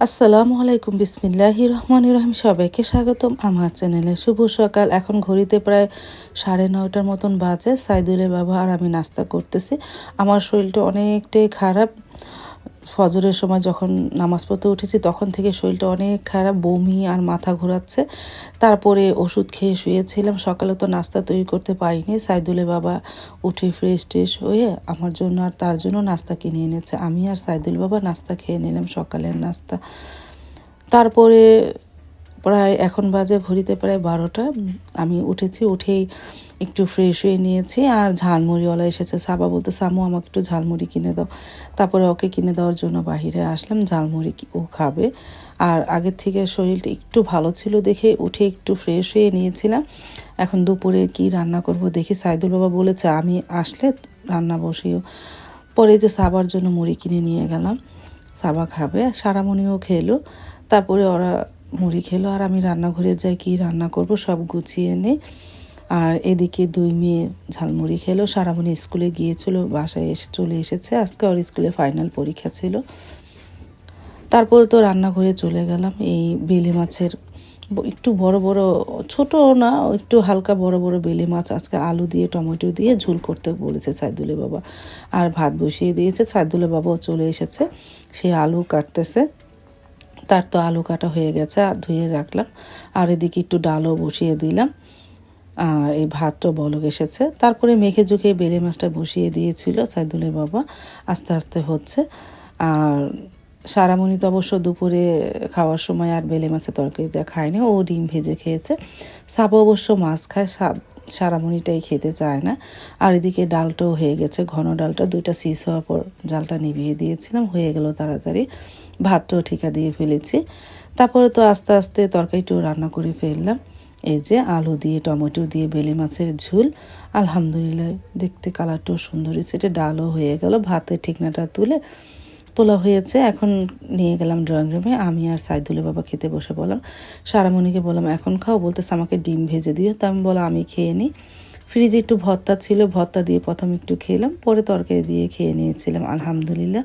আসসালামু আলাইকুম বিসমিল্লাহ রহমান রহিম। সবাইকে স্বাগতম আমার চ্যানেলে। শুভ সকাল। এখন ঘড়িতে প্রায় সাড়ে নয়টার মতন বাজে। সাইদুলের বাবা আর আমি নাস্তা করতেছি। আমার শরীরটা অনেকটাই খারাপ। ফজরের সময় যখন নামাজ পড়তে উঠেছি, তখন থেকে শরীরটা অনেক খারাপ, বমি আর মাথা ঘোরাচ্ছে। তারপরে ওষুধ খেয়ে শুয়েছিলাম। সকালে তো নাস্তা তৈরি করতে পারিনি। সাইদুলের বাবা উঠে ফ্রেশ ট্রেশ হয়ে আমার জন্য আর তার জন্য নাস্তা কিনে এনেছে। আমি আর সাইদুল বাবা নাস্তা খেয়ে নিলাম, সকালের নাস্তা। তারপরে প্রায় এখন বাজে, ঘড়িতে প্রায় বারোটা। আমি উঠেছি, উঠেই একটু ফ্রেশ হয়ে নিয়েছি। আর ঝালমুড়িওয়ালা এসেছে। সাবা বলতে, সামু, আমাকে একটু ঝালমুড়ি কিনে দাও। তারপরে ওকে কিনে দেওয়ার জন্য বাহিরে আসলাম। ঝালমুড়ি ও খাবে। আর আগের থেকে শরীরটা একটু ভালো ছিল দেখে উঠে একটু ফ্রেশ হয়ে নিয়েছিলাম। এখন দুপুরে কি রান্না করব দেখি। সাইদুল বাবা বলেছে, আমি আসলে রান্না বসিও। পরে যে সাবার জন্য মুড়ি কিনে নিয়ে গেলাম। সাবা খাবে। আর সারামণিও খেলো। তারপরে ওরা মুড়ি খেলো। আর আমি রান্নাঘরে যাই কি রান্না করব সব গুছিয়ে নেই। আর এদিকে দুই মেয়ে ঝালমুড়ি খেলো। সারামণি স্কুলে গিয়েছিল, বাসায় এসে চলে এসেছে। আজকে ওর স্কুলে ফাইনাল পরীক্ষা ছিল। তারপরে তো রান্নাঘরে চলে গেলাম। এই বেলে মাছের একটু বড় বড় ছোট না, একটু হালকা বড় বড় বেলে মাছ। আজকে আলু দিয়ে, টমেটো দিয়ে ঝুল করতে বলেছে সাইদুলে বাবা। আর ভাত বসিয়ে দিয়েছে। সাইদুলে বাবাও চলে এসেছে। সে আলু কাটতেছে। তার তো আলু কাটা হয়ে গেছে, আর ধুয়ে রাখলাম। আর এদিকে একটু ডালও বসিয়ে দিলাম। আর এই ভাতটা বলক এসেছে। তারপরে মেখে ঝুঁকে বেলে মাছটা বসিয়ে দিয়েছিল সাইদুলের বাবা। আস্তে আস্তে হচ্ছে। আর সারামণি তো অবশ্য দুপুরে খাওয়ার সময় আর বেলে মাছের তরকারিতে খায়নি, ও ডিম ভেজে খেয়েছে। সাপ অবশ্য মাছ খায়, সাপ সারামণিটাই খেতে চায় না। আর এদিকে ডালটাও হয়ে গেছে, ঘন ডালটা, দুইটা সিস হওয়ার পর জালটা নিভিয়ে দিয়েছিলাম, হয়ে গেল তাড়াতাড়ি। ভাতটাও ঠিকা দিয়ে ফেলেছি। তারপরে তো আস্তে আস্তে তরকারিটাও রান্না করে ফেললাম। এই যে আলু দিয়ে, টমেটো দিয়ে, বেলে মাছের ঝুল, আলহামদুলিল্লাহ দেখতে কালারটাও সুন্দর হয়েছে। এটা ডালও হয়ে গেল, ভাতের ঠিকনাটা তুলে তোলা হয়েছে। এখন নিয়ে গেলাম ড্রয়িং রুমে আমি আর সাইদুলের বাবা খেতে বসে বললাম, সারামণিকে বললাম, এখন খাও। বলতেছে, আমাকে ডিম ভেজে দিও। তা আমি বললাম, আমি খেয়ে নিই। ফ্রিজে একটু ভর্তা ছিল, ভর্তা দিয়ে প্রথম একটু খেলাম, পরে তরকারি দিয়ে খেয়ে নিয়েছিলাম। আলহামদুলিল্লাহ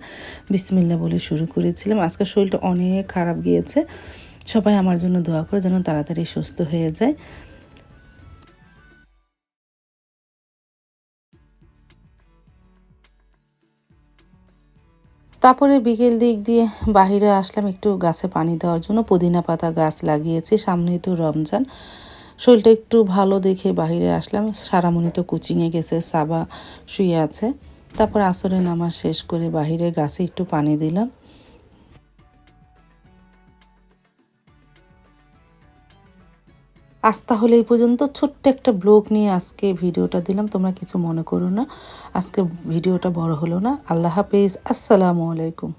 বিসমিল্লা বলে শুরু করেছিলাম। আজকে শরীরটা অনেক খারাপ গিয়েছে। সবাই আমার জন্য দোয়া করে যেন তাড়াতাড়ি সুস্থ হয়ে যায়। তারপরে বিকেল দিক দিয়ে বাহিরে আসলাম একটু গাছে পানি দেওয়ার জন্য। পুদিনা পাতা গাছ লাগিয়েছি, সামনেই তো রমজান। শরীরটা একটু ভালো দেখে বাহিরে আসলাম। সারামণি তো কোচিংয়ে গেছে, সাবা শুয়ে আছে। তারপর আসরে নামাজ শেষ করে বাহিরে গাছে একটু পানি দিলাম। আজ তাহলে এই পর্যন্ত। ছোট্ট একটা ব্লগ নিয়ে আজকে ভিডিওটা দিলাম। তোমরা কিছু মনে করো না। আজকে ভিডিওটা বড় হলো না। আল্লাহ হাফেজ। আসসালামু আলাইকুম।